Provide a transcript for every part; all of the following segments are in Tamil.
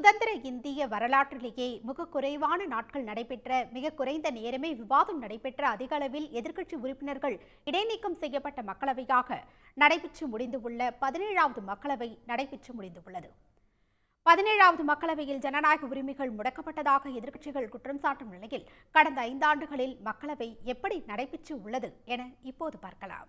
சுதந்திர இந்திய வரலாற்றிலேயே மிக குறைவான நாட்கள் நடைபெற்ற மிக குறைந்த நேரமே விவாதம் நடைபெற்ற அதிக அளவில் எதிர்க்கட்சி உறுப்பினர்கள் இடைநீக்கம் செய்யப்பட்ட மக்களவையாக நடைபெற்று முடிந்துள்ள பதினேழாவது மக்களவை நடைபெற்று முடிந்துள்ளது. பதினேழாவது மக்களவையில் ஜனநாயக உரிமைகள் முடக்கப்பட்டதாக எதிர்க்கட்சிகள் குற்றம் சாட்டும் நிலையில் கடந்த ஐந்தாண்டுகளில் மக்களவை எப்படி நடைபெற்று உள்ளது என இப்போது பார்க்கலாம்.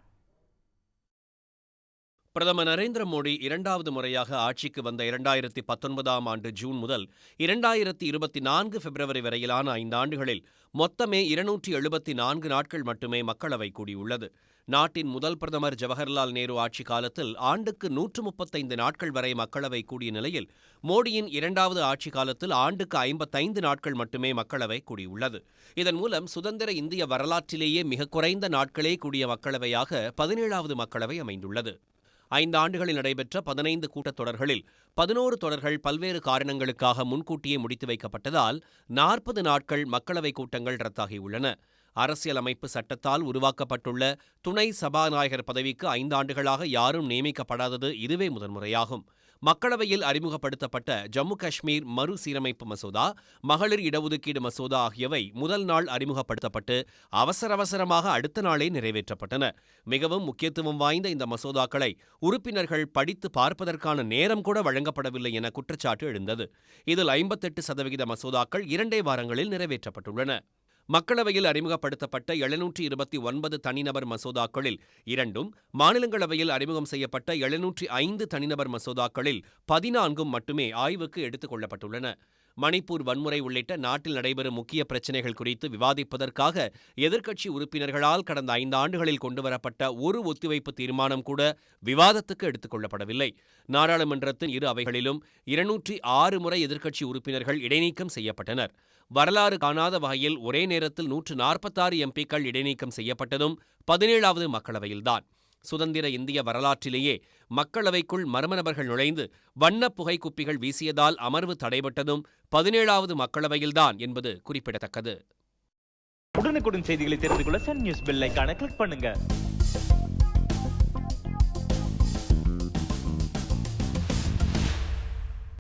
பிரதமர் நரேந்திர மோடி இரண்டாவது முறையாக ஆட்சிக்கு வந்த இரண்டாயிரத்தி பத்தொன்பதாம் ஆண்டு ஜூன் முதல் இரண்டாயிரத்தி இருபத்தி நான்கு பிப்ரவரி வரையிலான ஐந்தாண்டுகளில் மொத்தமே இருநூற்றி எழுபத்தி நான்கு நாட்கள் மட்டுமே மக்களவை கூடியுள்ளது. நாட்டின் முதல் பிரதமர் ஜவஹர்லால் நேரு ஆட்சி காலத்தில் ஆண்டுக்கு நூற்று முப்பத்தைந்து நாட்கள் வரை மக்களவை கூடிய நிலையில் மோடியின் இரண்டாவது ஆட்சி காலத்தில் ஆண்டுக்கு ஐம்பத்தைந்து நாட்கள் மட்டுமே மக்களவை கூடியுள்ளது. இதன் மூலம் சுதந்திர இந்திய வரலாற்றிலேயே மிக குறைந்த நாட்களே கூடிய மக்களவையாக பதினேழாவது மக்களவை அமைந்துள்ளது. ஐந்து ஆண்டுகளில் நடைபெற்ற பதினைந்து கூட்டத்தொடர்களில் பதினோரு தொடர்கள் பல்வேறு காரணங்களுக்காக முன்கூட்டியே முடித்து வைக்கப்பட்டதால் நாற்பது நாட்கள் மக்களவைக் கூட்டங்கள் ரத்தாகியுள்ளன. அரசியலமைப்பு சட்டத்தால் உருவாக்கப்பட்டுள்ள துணை சபாநாயகர் பதவிக்கு ஐந்தாண்டுகளாக யாரும் நியமிக்கப்படாதது இதுவே முதன்முறையாகும். மக்களவையில் அறிமுகப்படுத்தப்பட்ட ஜம்மு காஷ்மீர் மறுசீரமைப்பு மசோதா மகளிர் இடஒதுக்கீடு மசோதா ஆகியவை முதல் நாள் அறிமுகப்படுத்தப்பட்டு அவசர அவசரமாக அடுத்த நாளே நிறைவேற்றப்பட்டன. மிகவும் முக்கியத்துவம் வாய்ந்த இந்த மசோதாக்களை உறுப்பினர்கள் படித்து பார்ப்பதற்கான நேரம் கூட வழங்கப்படவில்லை என குற்றச்சாட்டு எழுந்தது. இதில் ஐம்பத்தெட்டு சதவிகித மசோதாக்கள் இரண்டே வாரங்களில் நிறைவேற்றப்பட்டுள்ளன. மக்களவையில் அறிமுகப்படுத்தப்பட்ட எழுநூற்றி இருபத்தி ஒன்பது தனிநபர் மசோதாக்களில் இரண்டும் மாநிலங்களவையில் அறிமுகம் செய்யப்பட்ட எழுநூற்றி ஐந்து தனிநபர் மசோதாக்களில் பதினான்கும் மட்டுமே ஆய்வுக்கு எடுத்துக் கொள்ளப்பட்டுள்ளன. மணிப்பூர் வன்முறை உள்ளிட்ட நாட்டில் நடைபெறும் முக்கிய பிரச்சினைகள் குறித்து விவாதிப்பதற்காக எதிர்க்கட்சி உறுப்பினர்களால் கடந்த ஐந்து ஆண்டுகளில் கொண்டுவரப்பட்ட ஒரு ஒத்திவைப்பு தீர்மானம் கூட விவாதத்துக்கு எடுத்துக் கொள்ளப்படவில்லை. நாடாளுமன்றத்தின் இரு அவைகளிலும் இருநூற்றி ஆறு முறை எதிர்க்கட்சி உறுப்பினர்கள் இடைநீக்கம் செய்யப்பட்டனர். வரலாறு காணாத வகையில் ஒரே நேரத்தில் நூற்று நாற்பத்தாறு எம்பிக்கள் இடைநீக்கம் செய்யப்பட்டதும் பதினேழாவது மக்களவையில்தான். சுதந்திர இந்திய வரலாற்றிலேயே மக்களவைக்குள் மர்ம நபர்கள் நுழைந்து வண்ணப் புகைக்குப்பிகள் வீசியதால் அமர்வு தடைபட்டதும் பதினேழாவது மக்களவையில்தான் என்பது குறிப்பிடத்தக்கது. உடனுக்குடன் செய்திகளை தெரிந்து கொள்ள சன் நியூஸ் பெல்லைக்கான கிளிக் பண்ணுங்க.